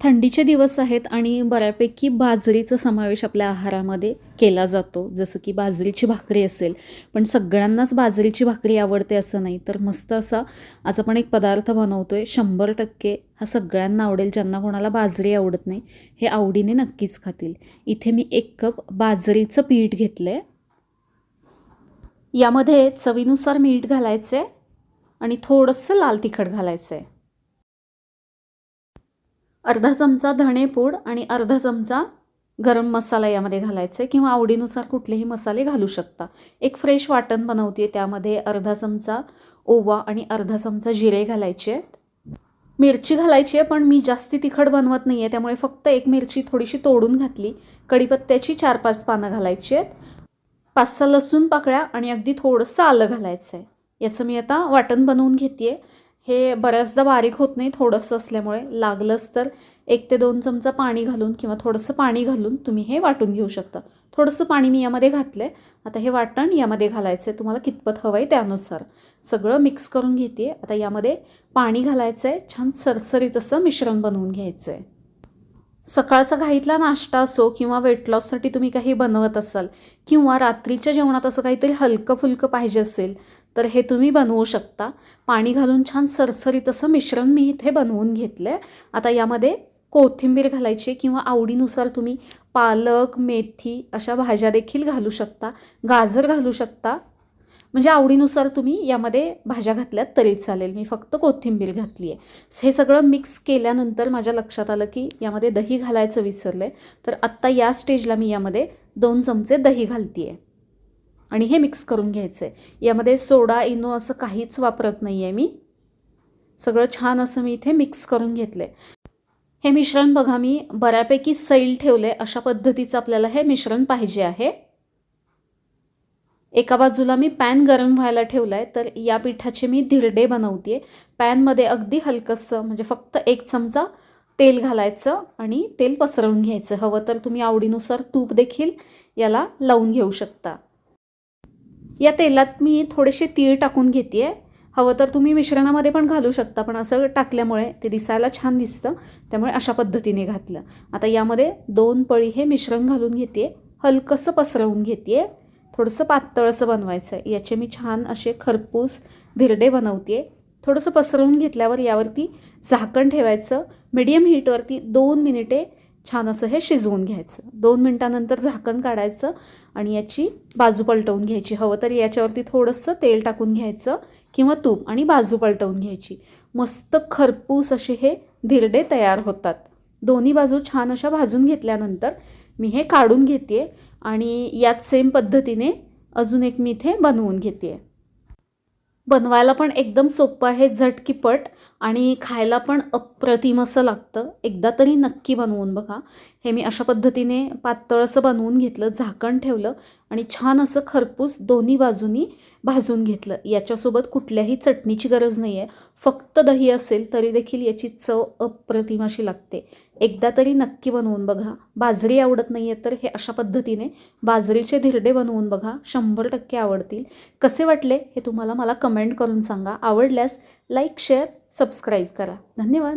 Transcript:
थंडीचे दिवस आहेत आणि बऱ्यापैकी बाजरीचा समावेश आपल्या आहारामध्ये केला जातो. जसं की बाजरीची भाकरी असेल पण सगळ्यांनाच बाजरीची भाकरी आवडते असं नाही. तर मस्त असा आज आपण एक पदार्थ बनवतो आहे शंभर टक्के हा सगळ्यांना आवडेल ज्यांना कोणाला बाजरी आवडत नाही हे आवडीने नक्कीच खातील. इथे मी एक कप बाजरीचं पीठ घेतलं आहे यामध्ये चवीनुसार मीठ घालायचं आहे आणि थोडंसं लाल तिखट घालायचं आहे अर्धा चमचा धणेपूड आणि अर्धा चमचा गरम मसाला यामध्ये घालायचा आहे किंवा आवडीनुसार कुठलेही मसाले घालू शकता. एक फ्रेश वाटण बनवते त्यामध्ये अर्धा चमचा ओवा आणि अर्धा चमचा जिरे घालायचे. आहेत मिरची घालायची आहे पण मी जास्ती तिखट बनवत नाही आहे त्यामुळे फक्त एक मिरची थोडीशी तोडून घातली. कढीपत्त्याची चार पाच पानं घालायची आहेत. पाच सहा लसूण पाकळ्या आणि अगदी थोडंसं आलं घालायचं आहे याचं मी आता वाटण बनवून घेते हे बऱ्याचदा बारीक होत नाही थोडंसं असल्यामुळे. लागलंच तर एक ते दोन चमचा पाणी घालून किंवा थोडंसं पाणी घालून तुम्ही हे वाटून घेऊ शकता. थोडंसं पाणी मी यामध्ये घातलं आहे आता हे वाटण यामध्ये घालायचं आहे तुम्हाला कितपत हवं आहे त्यानुसार. सगळं मिक्स करून घेते आता यामध्ये पाणी घालायचं आहे छान सरसरीत असं मिश्रण बनवून घ्यायचं आहे सकाळचा घाईतला नाश्ता असो किंवा वेट लॉससाठी तुम्ही काही बनवत असाल किंवा रात्रीच्या जेवणात असं काहीतरी हलकं फुलकं पाहिजे असेल तर हे तुम्ही बनवू शकता. पाणी घालून छान सरसरीत असं मिश्रण मी इथे बनवून घेतलं आहे आता यामध्ये कोथिंबीर घालायची किंवा आवडीनुसार तुम्ही पालक मेथी अशा भाज्या देखील घालू शकता. गाजर घालू शकता. म्हणजे आवडीनुसार तुम्ही यामध्ये भाज्या घातल्यात तरी चालेल. मी फक्त कोथिंबीर घातली आहे हे सगळं मिक्स केल्यानंतर माझ्या लक्षात आलं की यामध्ये दही घालायचं विसरलं. आहे तर आत्ता या स्टेजला मी यामध्ये दोन चमचे दही घालते आहे आणि हे मिक्स करून घ्यायचं आहे यामध्ये सोडा इनो असं काहीच वापरत नाही आहे मी. सगळं छान असं मी इथे मिक्स करून घेतलं आहे हे मिश्रण बघा मी बऱ्यापैकी सैल ठेवलं आहे अशा पद्धतीचं आपल्याला हे मिश्रण पाहिजे आहे. एका बाजूला मी पॅन गरम व्हायला ठेवला आहे तर या पिठाचे मी धिरडे बनवते पॅनमध्ये अगदी हलकंसं म्हणजे फक्त एक चमचा तेल घालायचं आणि तेल पसरवून घ्यायचं. हवं तर तुम्ही आवडीनुसार तूप देखील याला लावून घेऊ शकता. या तेलात मी थोडेसे तीळ टाकून घेते आहे हवं तर तुम्ही मिश्रणामध्ये पण घालू शकता पण असं टाकल्यामुळे ते दिसायला छान दिसतं. त्यामुळे अशा पद्धतीने घातलं. आता यामध्ये दोन पळी हे मिश्रण घालून घेते हलकंसं पसरवून घेते थोडंसं पातळ असं बनवायचं आहे याचे मी छान असे खरपूस धिरडे बनवते आहे थोडंसं पसरवून घेतल्यावर यावरती झाकण ठेवायचं. मिडियम हीटवरती दोन मिनिटे छान असं हे शिजवून घ्यायचं. दोन मिनटानंतर झाकण काढायचं आणि याची बाजू पलटवून घ्यायची. हवं तर याच्यावरती थोडंसं तेल टाकून घ्यायचं किंवा तूप आणि बाजू पलटवून घ्यायची. मस्त खरपूस असे हे धिरडे तयार होतात. दोन्ही बाजू छान अशा भाजून घेतल्यानंतर मी हे काढून घेते आणि यात सेम पद्धतीने अजून एक मी इथे बनवून घेते बनवायला पण एकदम सोपं आहे झटकीपट आणि खायला पण अप्रतिम असं लागतं. एकदा तरी नक्की बनवून बघा. हे मी अशा पद्धतीने पातळ असं बनवून घेतलं झाकण ठेवलं आणि छान असं खरपूस दोन्ही बाजूनी भाजून घेतलं. याच्यासोबत कुठल्याही चटणीची गरज नाही आहे फक्त दही असेल तरी देखील याची चव अप्रतिम अशी लागते. एकदा तरी नक्की बनवून बघा. बाजरी आवडत नाही आहे तर हे अशा पद्धतीने बाजरीचे धिरडे बनवून बघा. शंभर टक्के आवडतील. कसे वाटले हे तुम्हाला मला कमेंट करून सांगा. आवडल्यास लाईक शेअर सबस्क्राईब करा. धन्यवाद.